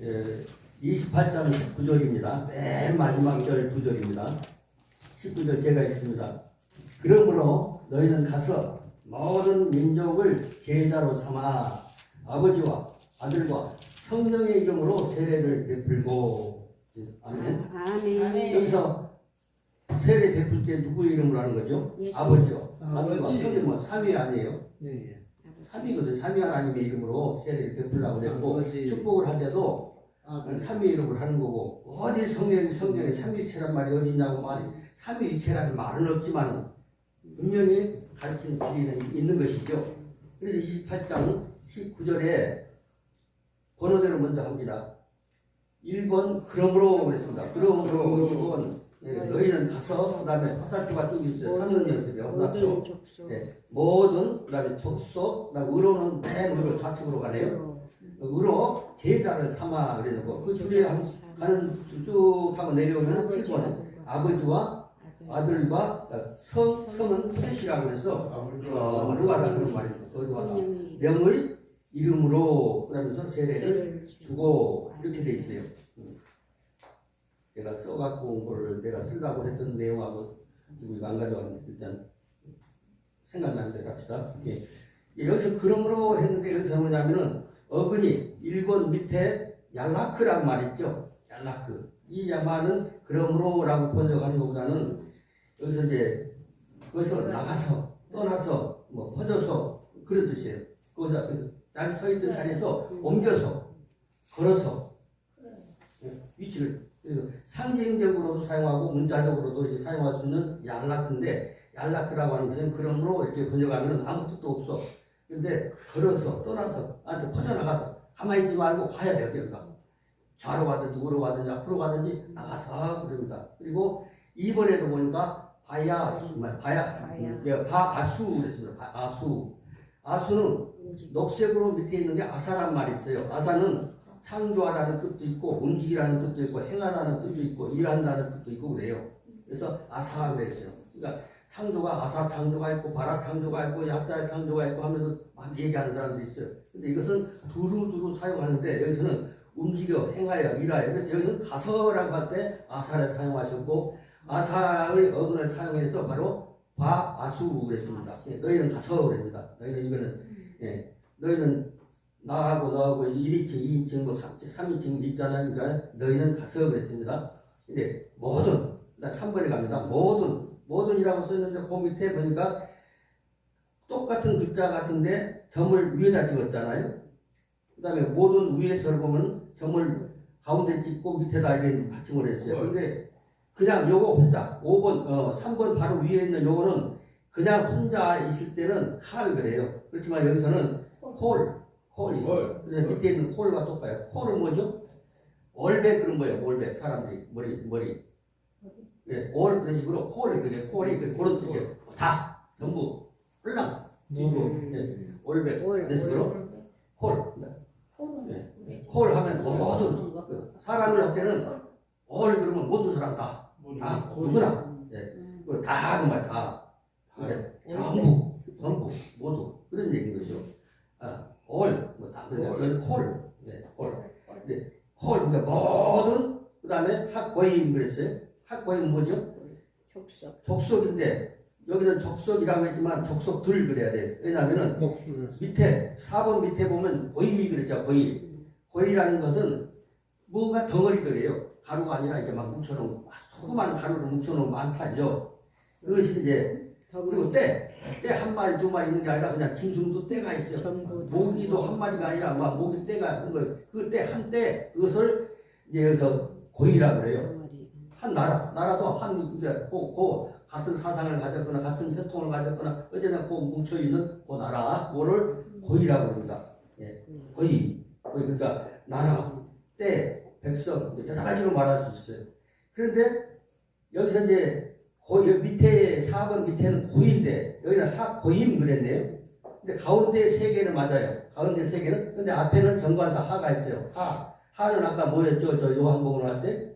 예, 28장 19절입니다. 맨 마지막 절 9절입니다. 19절 제가 읽습니다. 그러므로 너희는 가서 모든 민족을 제자로 삼아 아버지와 아들과 성령의 이름으로 세례를 베풀고 아멘. 아멘. 여기서 세례 베풀 때 누구의 이름으로 하는 거죠? 예수. 아버지요. 아들과 아버지. 성령은 삼위 아니에요? 예, 예. 삼위거든. 삼위 하나님의 이름으로 세례를 베풀라고 그랬고 아버지. 축복을 할 때도 아들. 삼위 이름을 하는 거고 어디 성경 성경에 삼위일체란 말이 어디 있냐고 말이 삼위일체라는 말은 없지만은 분명히 가르치는 길이는 있는 것이죠. 그래서 28장 19절에 번호대로 먼저 합니다. 1번 그러므로 그랬습니다. 그러므로 2번 예, 너희는 가서 그다음에 화살표가 쭉 있어요. 찾는 연습이요. 화살표. 네. 모든 그다음에 족속 그다음에 의로는 맨 의로 좌측으로 가네요. 의로 제자를 삼아 그래서 그 줄에 한- 가는 쭉 하고 내려오면 7번 아버지와 아들과 성 성은 뜻이라고 해서 어, 누가다 그런 성령이 명의 이름으로 그러면서 세례를 세례를 주고 이렇게 돼 있어요. 음. 제가 써갖고 온 거를 내가 쓰려고 했던 내용하고 지금 안 가져왔는데 일단 생각나는 대로 합시다. 예. 예, 여기서 그러므로 했는데 여기서 뭐냐면은 어근이 1번 밑에 얄라크란 말 있죠. 얄라크. 이 야마는 그러므로라고 번역하는 것보다는 여기서 이제 거기서 나가서 떠나서 뭐 퍼져서 그런 뜻이에요. 거기서 잘 서 있던 자리에서 옮겨서 걸어서 예, 위치를 상징적으로도 사용하고 문자적으로도 이렇게 사용할 수 있는 얄라크인데 얄라크라고 하는 것은 그러므로 이렇게 번역하면 아무 뜻도 없어. 근데 걸어서 떠나서 나한테 퍼져나가서 가만히 있지 말고 가야 돼요. 그러니까 좌로 가든지 우로 가든지 앞으로 가든지 나가서 그럽니다. 그리고 2번에도 보니까 바야수, 바야. 예, 바아수 그랬습니다. 바아수. 아수는 녹색으로 밑에 있는 게 아사란 말이 있어요. 아사는 창조하라는 뜻도 있고 움직이라는 뜻도 있고 행하라는 뜻도 있고 일한다는 뜻도 있고 그래요. 그래서 아사가 그랬어요. 그러니까 창조가 아사 창조가 있고 바라 창조가 있고 약자 창조가 있고 하면서 막 얘기하는 사람도 있어요. 근데 이것은 두루두루 사용하는데 여기서는 움직여 행하여 일하여 그래서 여기서는 가서라고 할 때 아사를 사용하셨고 아사의 어근을 사용해서 바로 과아수 그랬습니다. 예, 너희는 가서 그럽니다. 너희는 이거는 예, 너희는 나하고 너하고 1인칭, 2인칭, 뭐 3인칭 있잖아요. 그러니까 너희는 가서 그랬습니다. 근데 모든, 3번에 갑니다. 모든, 모든이라고 써있는데 그 밑에 보니까 똑같은 글자 같은데 점을 위에다 찍었잖아요. 그 다음에 모든 위에서 보면 점을 가운데 찍고 밑에다 이렇게 받침을 했어요. 근데 그냥 요거 혼자, 5번, 어, 3번 바로 위에 있는 요거는 그냥 혼자 있을 때는 칼 그래요. 그렇지만 여기서는 콜, 콜이 있어요. 그래서 밑에 있는 콜과 똑같아요. 콜은 뭐죠? 올백 그런 거예요. 올백 사람들이 머리 머리. 예, 올 그런 식으로 콜 그게 콜이 그 그런 뜻이에요. 다 전부 홀랑. 전부 예, 올백 올, 그런 식으로 콜. 예. 콜 하면 모든 그 사람을 할 때는 올 그러면 모든 사람 다, 다. 누구나. 그다 하는 말 다. 네, 전부, 전부, 모두. 그런 얘기인 거죠. 아, 올, 뭐 다, 이건 콜, 네, 콜, 네, 콜, 그러니까 모든 그 다음에 학고임 그랬어요. 학고임 뭐죠? 족속. 족속인데 여기는 족속이라고 했지만 족속들 그래야 돼. 왜냐하면은 목수를 밑에 4번 밑에 보면 고이 그랬죠. 고이. 고이라는 것은 뭔가 덩어리들이에요. 가루가 아니라 이게 막 뭉쳐놓은 수많은 가루를 뭉쳐놓은 많다죠. 그것이 이제 그리고 때, 때한 마리, 두 마리 있는 게 아니라 그냥 짐승도 때가 있어요. 모기도 한 마리가 아니라 막 모기 때가 있는 거예요. 그 때, 한 때, 그것을 이제 여기서 고이라 그래요. 한 나라, 나라도 한, 이제, 고, 고, 같은 사상을 가졌거나, 같은 혈통을 가졌거나, 어쨌든 그 뭉쳐 있는 그 나라, 그거를 고이라고 합니다. 예. 고이. 고이. 그러니까, 나라, 때, 백성, 여러 가지로 말할 수 있어요. 그런데, 여기서 이제, 고, 여기 밑에, 4번 밑에는 고인데, 여기는 하고임 그랬네요. 근데 가운데 세 개는 맞아요. 가운데 세 개는. 근데 앞에는 정관사 하가 있어요. 하. 하는 아까 뭐였죠? 저 요한복음을 할 때?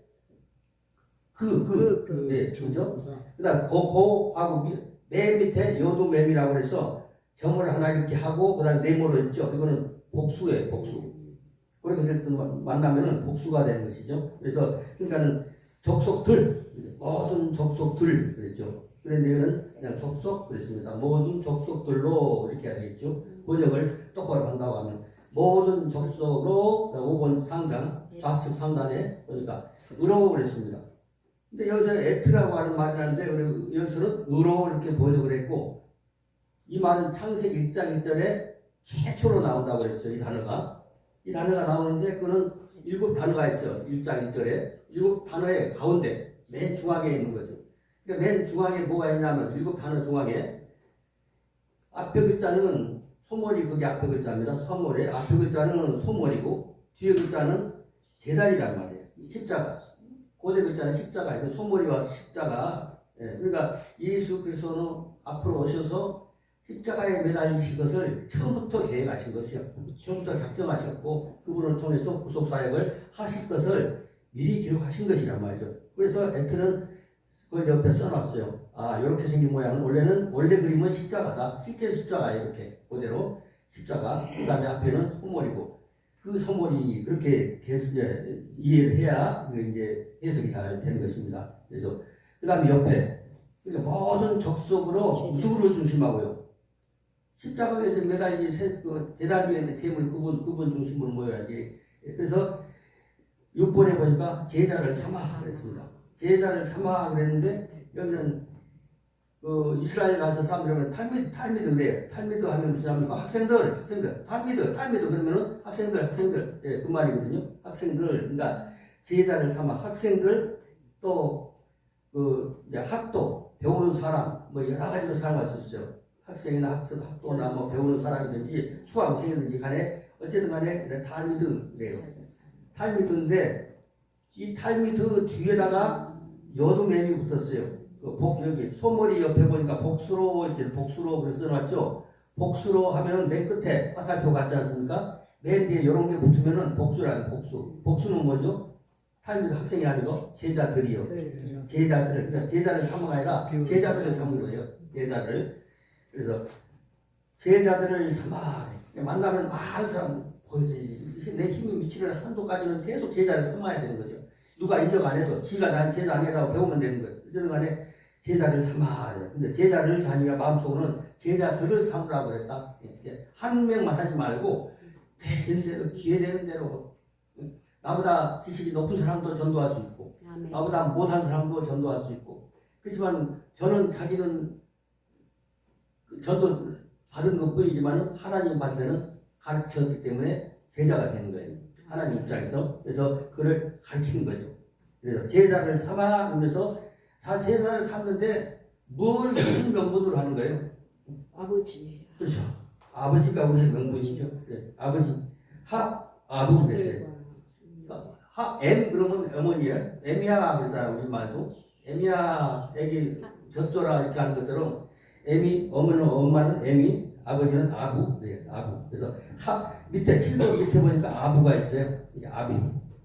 그, 그. 그, 그. 예, 그죠? 그 다음, 고, 고 하고 미- 맨 밑에 요도맴이라고 해서 점을 하나 이렇게 하고, 그 다음 네모로 있죠? 이거는 복수예요, 복수. 그렇게 됐든 만나면은 복수가 되는 것이죠. 그래서 그러니까는 족속들 모든 족속들 그랬죠. 그런데 이거는 그냥 족속 그랬습니다. 모든 족속들로 이렇게 해야 되겠죠. 번역을 똑바로 한다고 하면 모든 족속으로 5번 상단 좌측 상단에 보니까 의로 그랬습니다. 근데 여기서 에트라고 하는 말이 나는데 우리 여기서는 의로 이렇게 번역을 했고 이 말은 창세기 1장 1절에 최초로 나온다고 그랬어요. 이 단어가. 이 단어가 나오는데 그거는 일곱 단어가 있어요. 1장 1절에. 일곱 단어의 가운데 맨 중앙에 있는 거죠. 그러니까 맨 중앙에 뭐가 있냐면 일곱 단어 중앙에 앞에 글자는 소머리 그게 앞에 글자입니다. 소머리 앞에 글자는 소머리고 뒤에 글자는 제단이란 말이에요. 이 십자가. 고대 글자는 십자가예요. 소머리와 십자가. 예, 그러니까 예수 그리스도는 앞으로 오셔서 십자가에 매달리신 것을 처음부터 계획하신 것이요. 처음부터 작정하셨고 그분을 통해서 구속 사역을 하실 것을 미리 기록하신 것이란 말이죠. 그래서 에트는 그 옆에 써놨어요. 아 이렇게 생긴 모양은 원래는 원래 그림은 십자가다. 실제 십자가 이렇게 그대로 십자가. 그다음에 앞에는 소머리고 그 소머리 그렇게 계속 이제 이해를 해야 그 이제 해석이 잘 되는 것입니다. 그래서 그다음에 옆에 그러니까 모든 적속으로 누구를 중심하고요. 십자가에 이제 매달린 세, 그 대단 위에 있는 태물 그분 그분 중심으로 모여야지. 그래서 6번에 보니까 제자를 삼아 그랬습니다. 제자를 삼아 그랬는데 여기는 그 이스라엘 가서 사람들은 탈미드 탈미드 그래요. 탈미드 하면 무슨 말입니까? 학생들 학생들 탈미드 탈미드 그러면은 학생들 학생들 예, 그 말이거든요. 학생들 그러니까 제자를 삼아 학생들 또그 이제 학도 배우는 사람 뭐 여러 가지로 사용할 수 있어요. 학생이나 학생 학도나 뭐 배우는 사람이든지 수강생이든지 간에 어쨌든 간에 탈미드 그래요. 탈미드인데 이 탈미드 뒤에다가 여두맨이 붙었어요. 그 복 여기 소머리 옆에 보니까 복수로 이렇게 복수로 써놨죠. 복수로 하면은 맨 끝에 화살표 같지 않습니까? 맨 뒤에 이런 게 붙으면은 복수라는 복수. 복수는 뭐죠? 탈미드 학생이 아니고 제자들이요. 제자들을 그러니까 제자를 삼아가 아니라 제자들을 삼은 거예요. 제자를 그래서 제자들을 삼아 만나면 많은 사람 보여줘야지 내 힘이 미치는 한도까지는 계속 제자를 삼아야 되는 거죠. 누가 인정 안 해도 지가 난 제자 아니라고 배우면 되는 거예요. 어쨌든 간에 제자를 삼아. 근데 제자를 자기가 마음속으로는 제자들을 삼으라고 그랬다. 예, 한 명만 하지 말고 되는 대로 기회 되는 대로 나보다 지식이 높은 사람도 전도할 수 있고 아멘. 나보다 못한 사람도 전도할 수 있고 그렇지만 저는 자기는 그 전도 받은 것 뿐이지만 하나님 받을 때는 가르쳤기 때문에 제자가 되는 거예요. 하나님 입장에서 그래서 그를 가르치는 거죠. 그래서 제자를 삼아 하면서 사 제자를 삼는데 뭘 무슨 명분으로 하는 거예요? 아버지. 그렇죠. 아버지가 우리의 명분이죠. 네. 아버지 하 아부 그랬어요. 하, M 그러면 어머니야. M이야 그러잖아 우리 말도. M이야 애기 젖줘라 이렇게 하는 것처럼 M이 어머니는 엄마는 M이 아버지는 아부 네 아부. 그래서 하 밑에 7번 밑에 보니까 아부가 있어요. 이게 아비.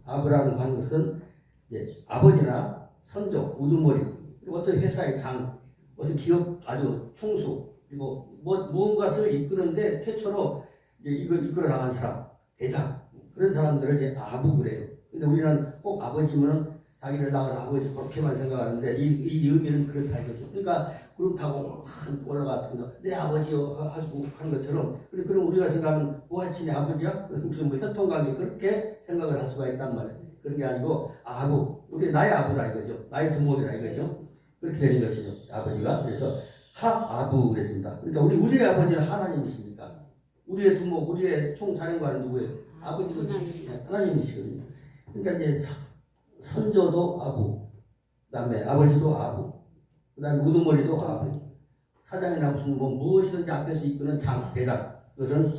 아부라는 하는 것은 이제 아버지나 선조 우두머리 그리고 어떤 회사의 장 어떤 기업 아주 총수 그리고 뭐 무언가를 이끄는데 최초로 이제 이걸 이끌어 나간 사람 대장 그런 사람들을 이제 아부 그래요. 근데 우리는 꼭 아버지면은 자기를 낳은 아버지 그렇게만 생각하는데 이, 이 의미는 그렇다 이거죠. 그러니까 그렇다고 막 올라가서 내 아버지요 하고 하는 것처럼 그럼 우리가 생각하면 뭐하치 내 아버지야? 무슨 뭐 혈통관계 그렇게 생각을 할 수가 있단 말이에요. 그런 게 아니고 아부 우리 나의 아부다 이거죠. 나의 두목이다 이거죠. 그렇게 되는 것이죠. 아버지가 그래서 하 아부 그랬습니다. 그러니까 우리 우리의 아버지는 하나님이십니까? 우리의 두목, 우리의 총사령관은 누구예요? 아버지가 하나님이시거든요. 그러니까 이제 서- 선조도 아부, 그다음에 아버지도 아부, 그다음에 우두머리도 아부, 사장이나 무슨 뭐 무엇이든지 앞에서 이끄는 장 대장 그것은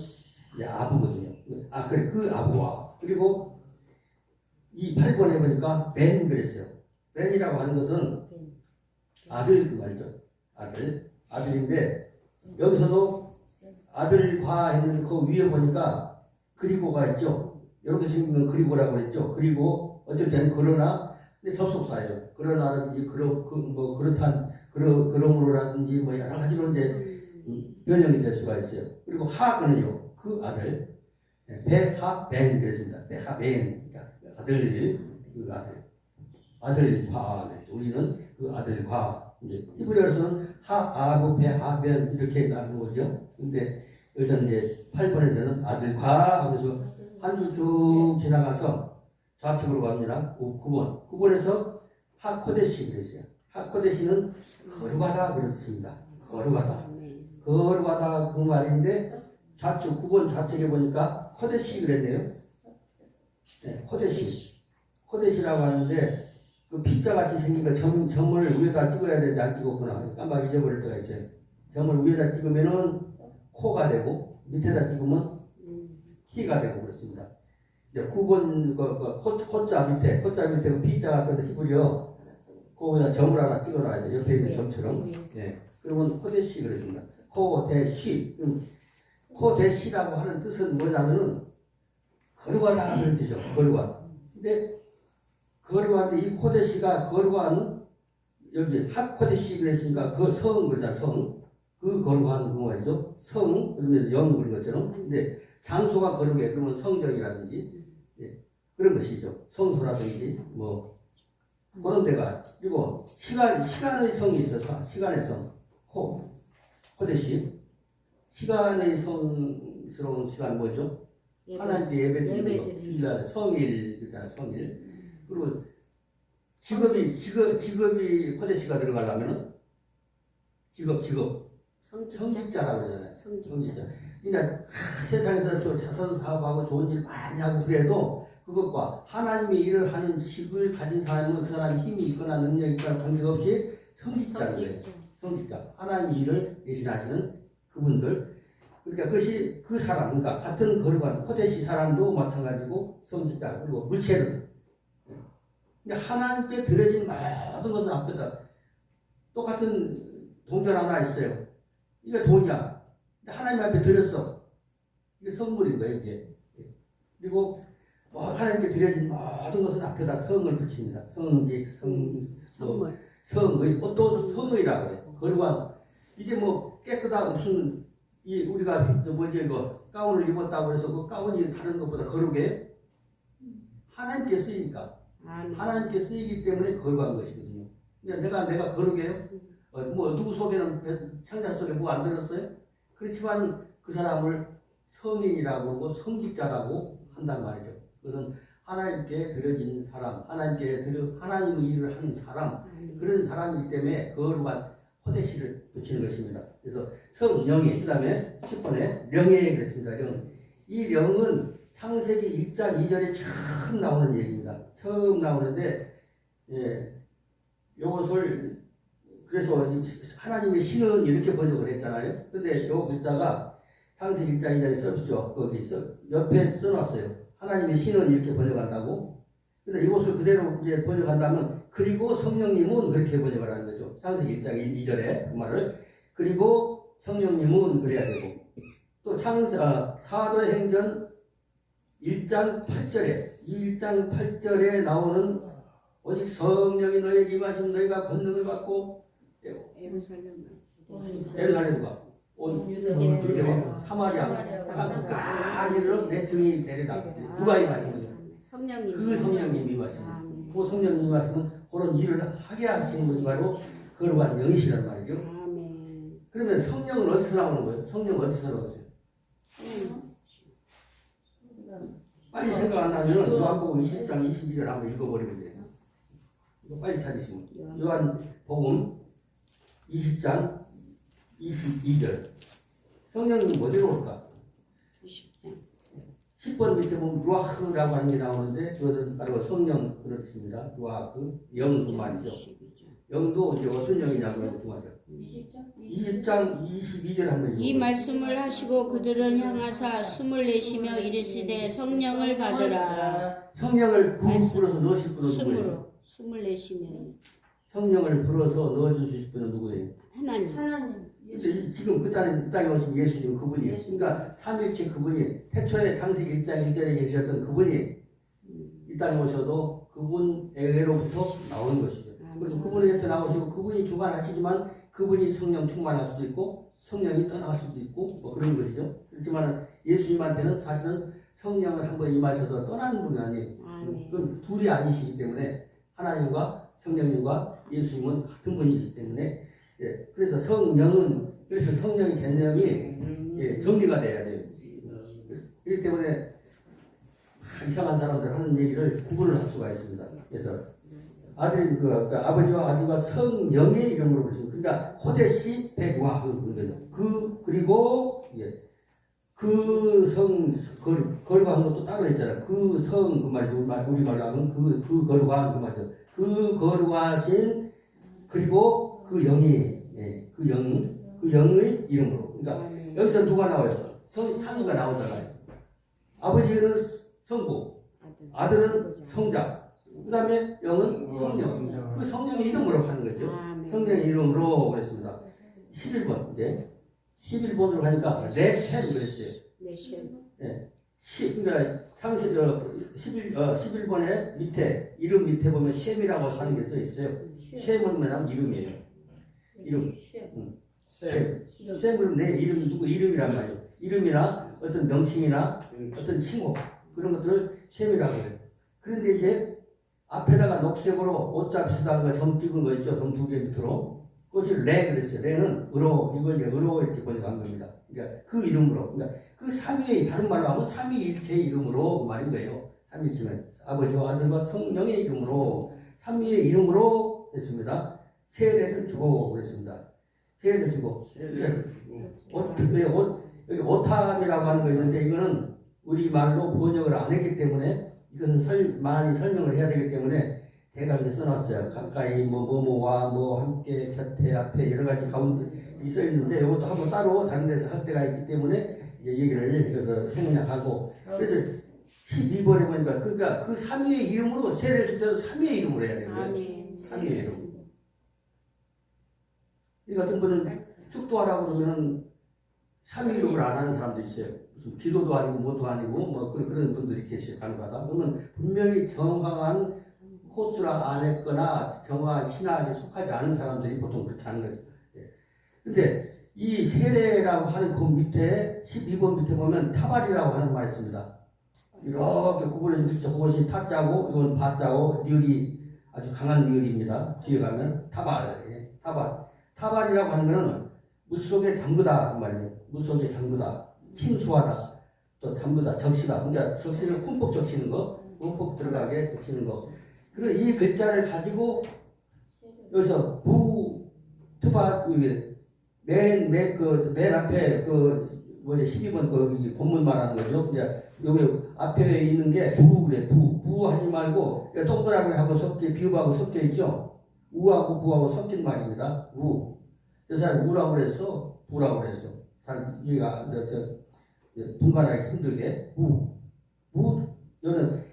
이제 아부거든요. 아 그래 그 아부와 그리고 이 8번에 보니까 벤 그랬어요. 벤이라고 하는 것은 아들 그 말이죠. 아들 아들인데 여기서도 아들과 했는데 그 위에 보니까 그리고가 있죠. 이렇게 생긴 건 그리고라고 그랬죠. 그리고 어쩔 때는 그러나 근데 접속사예요. 그러나라든지 그러 그 뭐 그렇단 그러 그러므로라든지 뭐 여러 가지로 이제 음, 변형이 될 수가 있어요. 그리고 하그는요 그 아들 네, 베하벤 그랬습니다. 베하벤 그러니까 아들 그 아들 아들과. 우리는 그 아들과 이제 히브리어에서는 하아고 베하벤 이렇게 나누는 거죠. 근데 여기서는 이제 8번에서는 아들과 하면서 한 줄 쭉 지나가서 좌측으로 갑니다. 9번 9번에서 하코데시 그랬어요. 하코데시는 거룩하다 그렇습니다. 거룩하다. 거룩하다 그 말인데 좌측 9번 좌측에 보니까 코데시 그랬네요. 네, 코데시. 코데시라고 하는데 그 피자 같이 생긴 거 점, 점을 위에다 찍어야 되는데 안 찍었구나. 깜빡 잊어버릴 때가 있어요. 점을 위에다 찍으면은 코가 되고 밑에다 찍으면 키가 되고 그렇습니다. 이제 9번 그, 그 코, 코자 밑에 코자 밑에 그 피자 같은 데 히브리어 거기다 점을 하나 찍어놔야 돼. 옆에 있는 점처럼. 예. 그러면 코데시 그래줍니다. 코데시. 그럼 코데시라고 하는 뜻은 뭐냐면은 거룩하다 그런 뜻이죠. 거룩한. 근데 거룩한데 이 코데시가 거룩한 여기 핫코데시 그랬으니까 그 성 그러잖아 성. 그 거룩한 그 말이죠. 성 그러면 영 그런 것처럼. 근데 장소가 거룩해 그러면 성전이라든지 예. 그런 것이죠. 성소라든지 뭐 그런 데가 그리고 시간 시간의 성이 있어서 시간의 성 코, 코데시 시간의 성스러운 시간 뭐죠? 예배. 하나님께 예배드리는 거 예배드리는 주일날 성일 그잖아요 성일 그리고 직업이 직업 직업이 코데시가 들어가려면은 직업 직업 성직자. 성직자라고 그러잖아요 성직자. 성직자 그러니까 하, 세상에서 저 자선 사업하고 좋은 일 많이 하고 그래도 그것과 하나님의 일을 하는 식을 가진 사람은 그 사람이 힘이 있거나 능력이 있거나 관계없이 성직자를. 성직자. 성직자, 하나님 일을 대신하시는 그분들. 그러니까 그것이 그 사람, 그러니까 같은 거룩한 코데시 사람도 마찬가지고 성직자 그리고 물체를. 근데 하나님께 드려진 모든 것은 앞에다 똑같은 동전 하나 있어요. 이게 돈이야. 하나님 앞에 드렸어. 이게 선물인 거예요, 이게. 그리고 뭐 하나님께 드려진 모든 것은 앞에다 성을 붙입니다. 성직, 성, 뭐 선물. 성의, 어, 또 성의라고 그래. 거룩한. 이게 뭐 깨끗한 무슨, 이 우리가 저 뭐지 이거 가운을 입었다고 해서 그 가운이 다른 것보다 거룩해? 하나님께 쓰이니까. 하나님께 쓰이기 때문에 거룩한 것이거든요. 그냥 내가, 내가 거룩해요? 어, 뭐 누구 속에는 배- 창자 속에 뭐 안 들었어요? 그렇지만 그 사람을 성인이라고 하고 성직자라고 한단 말이죠. 그것은 하나님께 드려진 사람, 하나님께 드려, 하나님의 일을 하는 사람. 그런 사람이기 때문에 거룩한 호대시를 붙이는 것입니다. 그래서 성령이 그 다음에 10번에 명예 그랬습니다. 령. 이 령은 창세기 1장 2절에 처음 나오는 얘기입니다. 처음 나오는데 예, 요것을 그래서 이 하나님의 신은 이렇게 번역을 했잖아요. 근데 요 글자가 창세기 1장 2절에 써있죠. 거기 써, 옆에 써놨어요. 하나님의 신은 이렇게 번역한다고. 근데 이것을 그대로 이제 번역한다면 그리고 성령님은 그렇게 번역을 하는 거죠. 창세기 1장 2절에 그 말을 그리고 성령님은 그래야 되고 또 창세 아, 사도행전 1장 8절에 이 1장 8절에 나오는 오직 성령이 너에게 임하시면 너희가 권능을 받고 예루살렘을. 에르살렘과 온 유대와 사마리아 땅끝까지를 내 증인이 되리다. 누가 임하신 거죠? 성령님. 그 성령님이 임하시는 아멘. 그 성령님이 말씀은 그런 일을 하게 하시는 분이 바로 거룩한 영이시란 말이죠. 아멘. 그러면 성령은 어디서 나오는 거예요? 성령 어디서 나오세요? 빨리 생각 안 나면 요한복음 20장 22절 한번 읽어버리면 돼요. 이거 빨리 찾으시면 요한복음 20장 22절 성령님 어디로 올까? 20장. 10번 밑에 보면 루아흐라고 하는 게 나오는데 그것은 바로 성령 그런 뜻입니다. 루아흐 영그 말이죠. 22장. 영도 이제 어떤 영이냐고 중요하죠. 20장 22절 한번 이. 말씀을 하시고 그들은 향하사 숨을 내쉬며 이르시되 성령을 받으라 성령을 부- 불어서 넣으실 분은 누구예요? 숨으로 숨을 내쉬며 성령을 불어서 넣어주실 분은 누구예요? 하나님 하나님 이- 지금 그 땅에, 이 땅에 오신 예수님 그분이에요. 그러니까 삼일체 그분이 태초에 창세기 1장 1절에 계셨던 그분이 이 땅에 오셔도 그분에게로부터 나오는 것이죠. 그래서 그분에게 나오시고 그분이 주관하시지만 그분이 성령 충만할 수도 있고 성령이 떠나갈 수도 있고 뭐 그런 것이죠. 그렇지만 예수님한테는 사실은 성령을 한번 임하셔서 떠나는 분이 아니에요. 아멘. 그건 둘이 아니시기 때문에 하나님과 성령님과 예수님은 같은 분이기 때문에 예, 그래서 성령은 그래서 성령 개념이 예, 정리가 돼야 돼요. 그렇기 때문에 아, 이상한 사람들 하는 얘기를 구분을 할 수가 있습니다. 그래서 아들이 그, 그 아버지와 아들과 성령의 이름으로 부르시면 그러니까 호데시 백와 그. 그 그리고 예. 그성 거룩한 것도 따로 있잖아. 그 성 그 말이죠. 우리 말 말로 하면 그그 거룩한 그 말이죠. 그 거룩하신 그리고 그 영이 예, 그 영, 그 영의 이름으로. 그러니까 아멘. 여기서 누가 나와요? 성 삼위가 나오잖아요. 아버지는 성부, 아들. 아들은 성자, 그 다음에 영은 성령. 그 성령의 이름으로 하는 거죠. 아멘. 성령의 이름으로 그랬습니다. 11번, 이제 11번으로 가니까 레셈 그랬어요. 네, 시. 시, 그러니까 상세, 어, 11, 어, 11번에 밑에, 이름 밑에 보면 셈이라고 하는 게 써 있어요. 셈은 뭐냐면 이름이에요. 이름. 셈. 셈 그러면 내 이름이 누구 이름이란 말이에요. 이름이나 어떤 명칭이나 어떤 칭호 그런 것들을 셈이라고 해요. 그런데 이제 앞에다가 녹색으로 옷자 비슷한 거점 찍은 거 있죠. 점 두 개 밑으로. 그것이 레 그랬어요. 레는 으로 이걸 이제 으로 이렇게 번역한 겁니다. 그러니까 그 이름으로. 그러니까 그 삼위의 다른 말로 하면 삼위일체의 이름으로 그 말인 거예요. 삼위일체는 아버지와 아들과 성령의 이름으로 삼위의 이름으로 했습니다. 세례를 주고 그랬습니다. 세례를 주고 옷, 왜 옷, 여기 오탐이라고 하는 거 있는데 이거는 우리 말로 번역을 안 했기 때문에 이것은 설, 많이 설명을 해야 되기 때문에 대강에 써놨어요. 가까이 뭐 뭐뭐와 뭐 함께 곁에 앞에 여러 가지 가운데 있어 있는데 이것도 한번 따로 다른 데서 할 때가 있기 때문에 이제 얘기를 여기서 생략하고 그래서 12번에 보니까 그러니까 그 삼위의 이름으로 세례를 줄 때도 삼위의 이름으로 해야 되는 거예요. 아멘. 삼위의 이름. 이 같은 분은 축도하라고 그러면은 삼위 이름을 안 하는 사람도 있어요. 무슨 기도도 아니고 뭐도 아니고 뭐 그런, 그런 분들이 계시요 간혹가다. 그러면 분명히 정확한 코스라 안 했거나 정확한 신학에 속하지 않은 사람들이 보통 그렇게 하는 거죠. 예. 근데 이 세례라고 하는 그 밑에 12번 밑에 보면 타발이라고 하는 말이 있습니다. 이렇게 구분해서 있죠. 그것이 타자고 이건 바자고 리을이 아주 강한 리을입니다. 뒤에 가면 타발, 예, 타발. 타발이라고 하는 것은 물 속에 잠그다 그 말이에요. 물 속에 잠그다, 침수하다, 또 잠그다, 적시다. 그러니까 적시는 흠뻑 적시는 거, 흠뻑 들어가게 적시는 거. 그리고 이 글자를 가지고 여기서 부, 투바, 맨, 맨, 그, 맨 앞에 그, 뭐냐, 12번 그이 본문 말하는 거죠. 이제 여기 앞에 있는 게 부, 그래, 부. 부 하지 말고, 동그라미 하고 섞여, 비읍하고 섞여 있죠. 우하고 부하고 섞인 말입니다. 우. 그래서 우라고 그랬어. 부라고 그랬어. 잘 이해가, 저, 저, 저, 분간하기 힘들게. 우. 우, 여는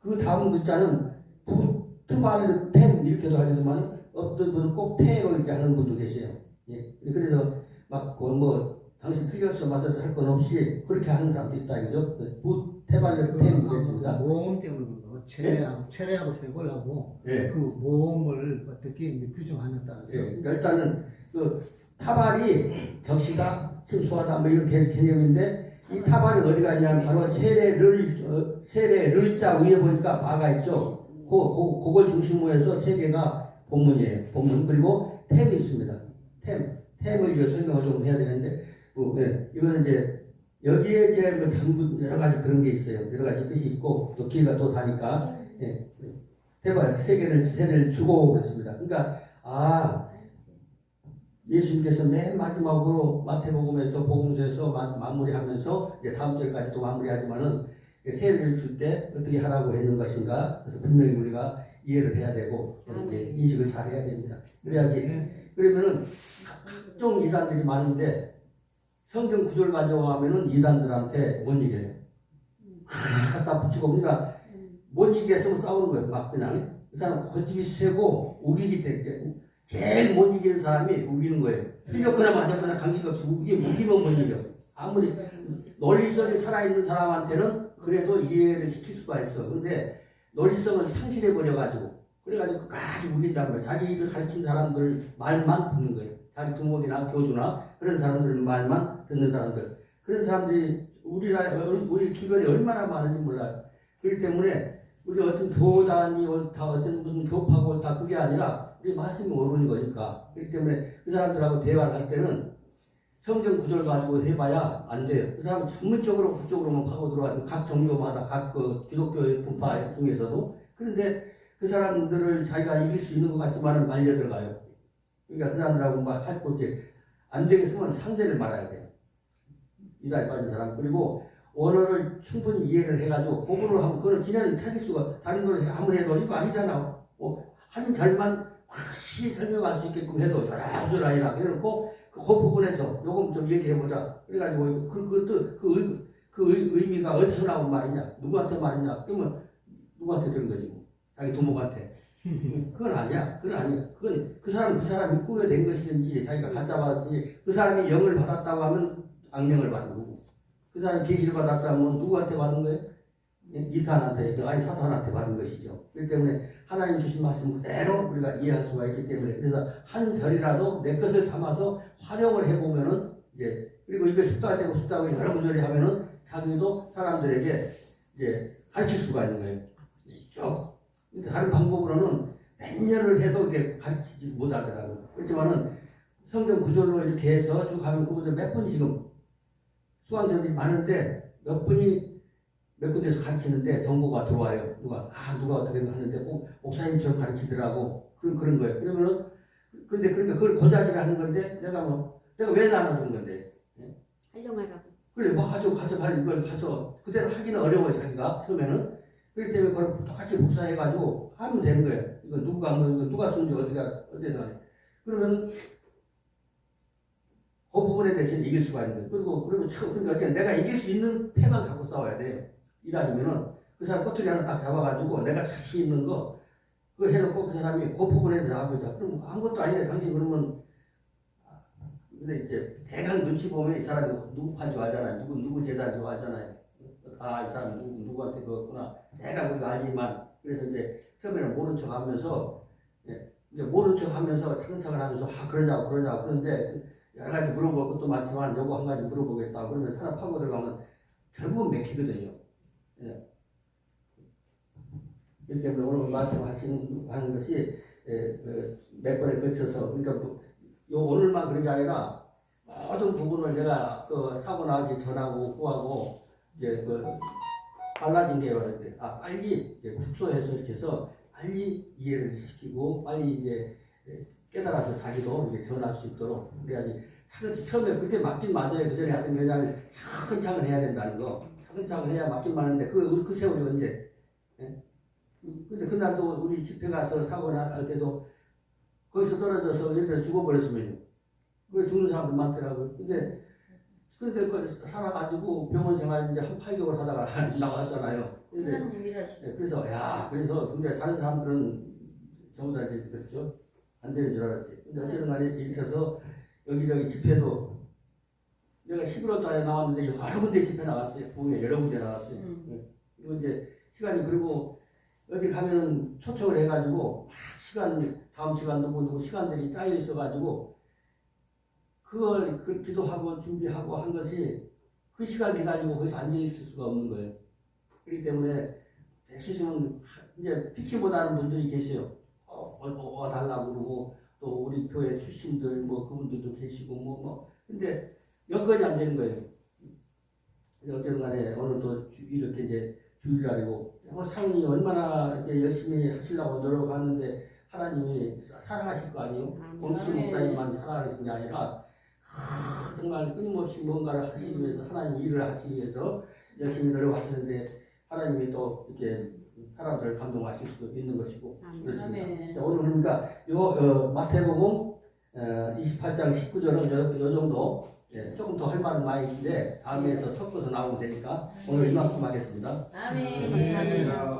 그 다음 글자는 부, 트발, 템, 이렇게도 하려지만 어떤 분은 꼭 태로 이렇게 하는 분도 계세요. 예. 그래서 막, 그 뭐, 당신 틀렸어, 맞아서 할 건 없이 그렇게 하는 사람도 있다, 이죠? 부, 태발레, 템, 그랬습니다. 모험 때문에. 체례하고 체례하고 세골하고 예. 그 모험을 어떻게 이제 규정하는 따라서 예, 그러니까 일단은 그 타발이 적시다, 침수하다 뭐 이런 개- 개념인데 이 타발이 어디가 있냐면 바로 세례를 어, 세례를 자 위에 보니까 바가 있죠. 그, 그 그걸 중심으로 해서 세 개가 본문이에요. 본문 그리고 템이 있습니다. 템 템을 이제 설명을 좀 해야 되는데 뭐, 예, 이거는 이제 여기에 이제 뭐 전부 여러 가지 그런 게 있어요. 여러 가지 뜻이 있고 또 기회가 또 다니까 예, 해봐요. 세 개를 세례를 주고 그랬습니다. 그러니까 아 예수님께서 맨 마지막으로 마태복음에서 복음서에서 마, 마무리하면서 이제 다음 절까지도 마무리하지만은 세례를 줄 때 어떻게 하라고 했는 것인가 그래서 분명히 우리가 이해를 해야 되고 이렇게 인식을 잘 해야 됩니다. 그래야지 그러면은 각종 이단들이 많은데 성경 구절 가져가면은 이단들한테 못 이겨요. 막 갖다 붙이고 그러니까 못 이기게 했으면 싸우는 거예요. 막 그냥 그 사람 고집이 세고 우기기 때문에 제일 못 이기는 사람이 우기는 거예요. 틀렸거나 맞았거나 관계가 없이 우기, 우기면 못 이겨. 아무리 논리성이 살아있는 사람한테는 그래도 이해를 시킬 수가 있어. 근데 논리성을 상실해버려가지고 그래가지고 끝까지 우긴단 말이에요. 자기를 가르친 사람들 말만 듣는 거예요. 자기 두목이나 교주나 그런 사람들 말만 듣는 사람들. 그런 사람들이 우리나라 우리 주변에 얼마나 많은지 몰라요. 그렇기 때문에 우리 어떤 교단이 옳다, 어떤 무슨 교파가 옳다 그게 아니라 우리 말씀이 옳은 거니까. 그렇기 때문에 그 사람들하고 대화를 할 때는 성경 구절 가지고 해봐야 안 돼요. 그 사람은 전문적으로 그쪽으로만 파고 들어가서 각 종교마다 각 그 기독교 분파 중에서도 그런데 그 사람들을 자기가 이길 수 있는 것 같지만은 말려 들어가요. 그러니까 그 사람들하고 막할거 이제 안 되겠으면 상대를 말아야 돼요. 이다에 빠진 사람 그리고 언어를 충분히 이해를 해가지고 공부를 하면 그걸 지내는 찾을 수가 다른 걸 아무리 해도 이거 아니잖아. 뭐, 한 절만 확실히 설명할 수 있게끔 해도 여러 구절 아니라 그래놓고 그, 그 부분에서 요금 좀 얘기해보자. 그래가지고 그, 그, 뜻, 그, 의, 그 의, 의미가 어디서 나온 말이냐, 누구한테 말이냐, 그러면 누구한테 들은 거지 뭐. 자기 도목한테. 그건 아니야. 그건 아니야. 그건 그 사람 그 사람이 꾸며낸 것이든지 자기가 가짜 받았든지 그 사람이 영을 받았다고 하면 악령을 받은 거고 그 사람이 계시를 받았다면 누구한테 받은 거예요? 예? 이탄한테 아니 사탄한테 받은 것이죠. 그렇기 때문에 하나님 주신 말씀 그대로 우리가 이해할 수가 있기 때문에 그래서 한 절이라도 내 것을 삼아서 활용을 해보면은 이제 그리고 이거 쉽다 되고 쉽다고 여러 구절이 하면은 자기도 사람들에게 이제 가르칠 수가 있는 거예요. 쭉. 다른 방법으로는 몇 년을 해도 이게 가르치지 못하더라고요. 그렇지만은 성경 구절로 이렇게 해서 쭉 가면 그분들 몇 분이 지금 수강생들이 많은데 몇 분이 몇 군데서 가르치는데 정보가 들어와요. 누가, 아, 누가 어떻게 하는데 꼭 목사님처럼 가르치더라고. 그, 그런 거예요. 그러면은, 근데 그러니까 그걸 고자질 하는 건데 내가 뭐, 내가 왜 나눠준 건데. 활용하라고. 그래, 뭐 가서, 가서, 가 이걸 가서 그대로 하기는 어려워요, 자기가. 처음에는. 그렇기 때문에 그걸 똑같이 복사해가지고 하면 되는 거예요. 이거 누가, 뭐, 누가 쓴지 어디가, 어디다. 그러면 그 부분에 대해서 이길 수가 있는 거예요. 그리고, 처음, 그러니까 내가 이길 수 있는 패만 갖고 싸워야 돼요. 이라면은 그 사람 꼬투리 하나 딱 잡아가지고 내가 자신 있는 거, 그거 해놓고 그 사람이 그 부분에 대해서 하고자. 그럼 아무것도 아니네. 당신 그러면 근데 이제 대강 눈치 보면 이 사람이 누구 판 좋아하잖아요. 누구 누구 재단 좋아하잖아요. 아, 이 사람 누구 누구한테 그었구나. 대강 우리가 알지만 그래서 이제 처음에는 모른 척 하면서 예, 이제 모른 척 하면서 차근차근 하면서 아 그러냐고 그러냐고 그런데 여러 가지 물어볼 것도 많지만 요거 한 가지 물어보겠다. 그러면 하나 파고 들어가면 결국은 맥히거든요. 예. 때문에 오늘 말씀하신 하는 것이 예, 그몇 번에 거쳐서 그러니까 뭐요 오늘만 그런 게 아니라 모든 부분을 내가 그 사고 나기 전하고 후하고 이제 그 빨라진 게 말인데 아 빨리 이제 축소해서 이렇게 해서 빨리 이해를 시키고 빨리 이제 깨달아서 자기도 이제 전할 수 있도록 그래야지 차근 처음에 그렇게 맞긴 맞아요 그 전에 하던 왜냐하면 차근차근 해야 된다는 거 차근차근 해야 맞긴 맞는데 그, 그 세월이 언제 예? 근데 그날도 우리 집회 가서 사고 날 때도 거기서 떨어져서 예를 들어 죽어버렸으면요. 그래 죽는 사람도 많더라고요. 근데 근데 그 살아가지고 병원 생활 이제 한 8개월 하다가 나왔잖아요. 근데. 네, 그래서 야 그래서 근데 다른 사람들은 전부 다 이제 그랬죠. 안 되는 줄 알았지. 근데 어쨌든 간에 일쳐서 여기저기 집회도 내가 11월 달에 나왔는데 여러 군데 집회 나갔어요. 부에 여러 군데 나갔어요. 음. 네. 그리고 이제 시간이 그리고 어디 가면은 초청을 해가지고 막 시간 다음 시간 누구 누구 시간들이 짜여 있어가지고 그걸 그 기도하고 준비하고 한 것이 그 시간 기다리고 거기서 앉아 있을 수가 없는 거예요. 그렇기 때문에 대수심은 이제 피키 못하는 분들이 계세요. 어, 어, 달라고 그러고 또 우리 교회 출신들 뭐 그분들도 계시고 뭐 뭐. 근데 여건이 안 되는 거예요. 어쨌든 간에 오늘도 주- 이렇게 이제 주일날이고 그 상이 얼마나 이제 열심히 하시려고 노력하는데 하나님이 사- 사랑하실 거 아니에요? 공수 목사님만 사랑하시는 게 아니라 하, 정말 끊임없이 뭔가를 하시기 위해서 하나님 일을 하시기 위해서 열심히 노력하시는데 하나님이 또 이렇게 사람들을 감동하실 수도 있는 것이고 아멘. 그렇습니다. 아멘. 자, 오늘 그러니까 요 어, 마태복음 어, 28장 19절은 요, 요 정도 예, 조금 더 할 말은 많이 있는데 다음에서 섞어서 나오면 되니까 오늘 이만큼 하겠습니다. 아멘. 네. 감사합니다.